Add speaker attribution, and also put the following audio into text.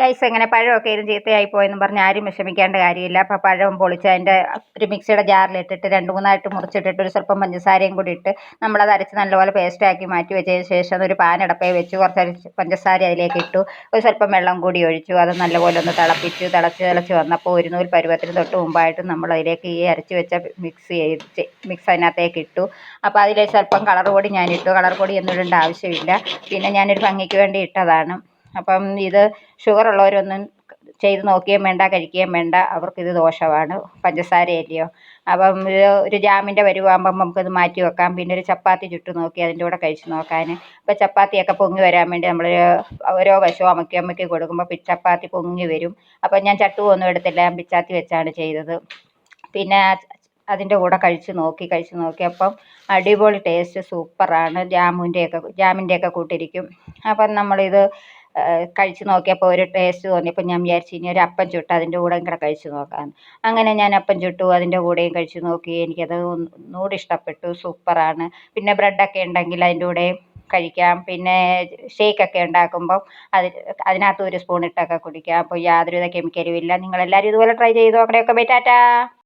Speaker 1: Guys എങ്ങനെ പഴമൊക്കെ ഇരുന്ന് ചീത്തയായി പോയെന്ന് പറഞ്ഞ് ആരും വിഷമിക്കേണ്ട കാര്യമില്ല. അപ്പോൾ പഴം പൊളിച്ച് അതിന്റെ ഒരു മിക്സിയുടെ ജാറിലിട്ടിട്ട് രണ്ട് മൂന്നായിട്ട് മുറിച്ചിട്ടിട്ട് ഒരു സ്വല്പം പഞ്ചസാരയും കൂടി ഇട്ട് നമ്മളത് അരച്ച് നല്ലപോലെ പേസ്റ്റാക്കി മാറ്റി വെച്ചതിന് ശേഷം ഒരു പാനടപ്പേ വെച്ച്. കുറച്ച് പഞ്ചസാര അതിലേക്ക് ഇട്ടു. ഒരു സ്വല്പം വെള്ളം കൂടി ഒഴിച്ചു. അത് നല്ലപോലെ ഒന്ന് തിളപ്പിച്ചു. തിളച്ച് തിളച്ച് വന്നപ്പോൾ ഒരു നൂൽ പരുവത്തിന് തൊട്ട് മുമ്പായിട്ട് നമ്മൾ അതിലേക്ക് ഈ അരച്ച് വെച്ച മിക്സ് ചെയ്ത് മിക്സ് അതിനകത്തേക്ക് ഇട്ടു. അപ്പോൾ അതിൽ സ്വല്പം കളർ പൊടി ഞാൻ ഇട്ടു കളർ പൊടി ഒന്നും ഇടേണ്ട ആവശ്യമില്ല. പിന്നെ ഞാനൊരു ഭംഗിക്ക് വേണ്ടി ഇട്ടതാണ്. അപ്പം ഇത് ഷുഗർ ഉള്ളവരൊന്നും ചെയ്ത് നോക്കുകയും വേണ്ട കഴിക്കുകയും വേണ്ട. അവർക്കിത് ദോഷമാണ്. പഞ്ചസാരയല്ലയോ അപ്പം ഇത് ഒരു ജാമിന്റെ പരുവാകുമ്പം നമുക്കത് മാറ്റി വെക്കാം. പിന്നെ ഒരു ചപ്പാത്തി ചുട്ട് നോക്കി അതിന്റെ കൂടെ കഴിച്ച് നോക്കാൻ ഇപ്പം ചപ്പാത്തിയൊക്കെ പൊങ്ങി വരാൻ വേണ്ടി നമ്മൾ ഓരോ വശവും അമക്കി അമക്കി കൊടുക്കുമ്പോൾ ചപ്പാത്തി പൊങ്ങി വരും. അപ്പം ഞാൻ ചട്ടുകമൊന്നും എടുത്തില്ല. പിച്ചാത്തി വെച്ചാണ് ചെയ്തത്. പിന്നെ അതിന്റെ കൂടെ കഴിച്ച് നോക്കി കഴിച്ച് നോക്കിയപ്പം അടിപൊളി ടേസ്റ്റ് സൂപ്പറാണ്. ജാമുന്റെയൊക്കെ ജാമിന്റെയൊക്കെ കൂട്ടിരിക്കും. അപ്പം നമ്മളിത് കഴിച്ച് നോക്കിയപ്പോൾ ഒരു ടേസ്റ്റ് തോന്നിയപ്പോൾ ഞാൻ വിചാരിച്ചു ഇനി ഒരു അപ്പം ചുട്ട് അതിന്റെ കൂടെയും കൂടെ കഴിച്ചു നോക്കാം അങ്ങനെ ഞാൻ അപ്പം ചുട്ടു അതിന്റെ കൂടെയും കഴിച്ച് നോക്കി. എനിക്കത് ഒന്നുകൂടി ഇഷ്ടപ്പെട്ടു. സൂപ്പറാണ് പിന്നെ ബ്രെഡൊക്കെ ഉണ്ടെങ്കിൽ അതിന്റെ കൂടെയും കഴിക്കാം. പിന്നെ ഷേക്കൊക്കെ ഉണ്ടാക്കുമ്പം അത് അതിനകത്ത് ഒരു സ്പൂൺ ഇട്ടൊക്കെ കുടിക്കാം. അപ്പോൾ യാതൊരുവിധ കെമിക്കലും ഇല്ല. നിങ്ങളെല്ലാവരും ഇതുപോലെ ട്രൈ ചെയ്ത് നോക്കണേ ഒക്കെ ബൈ ടാറ്റാ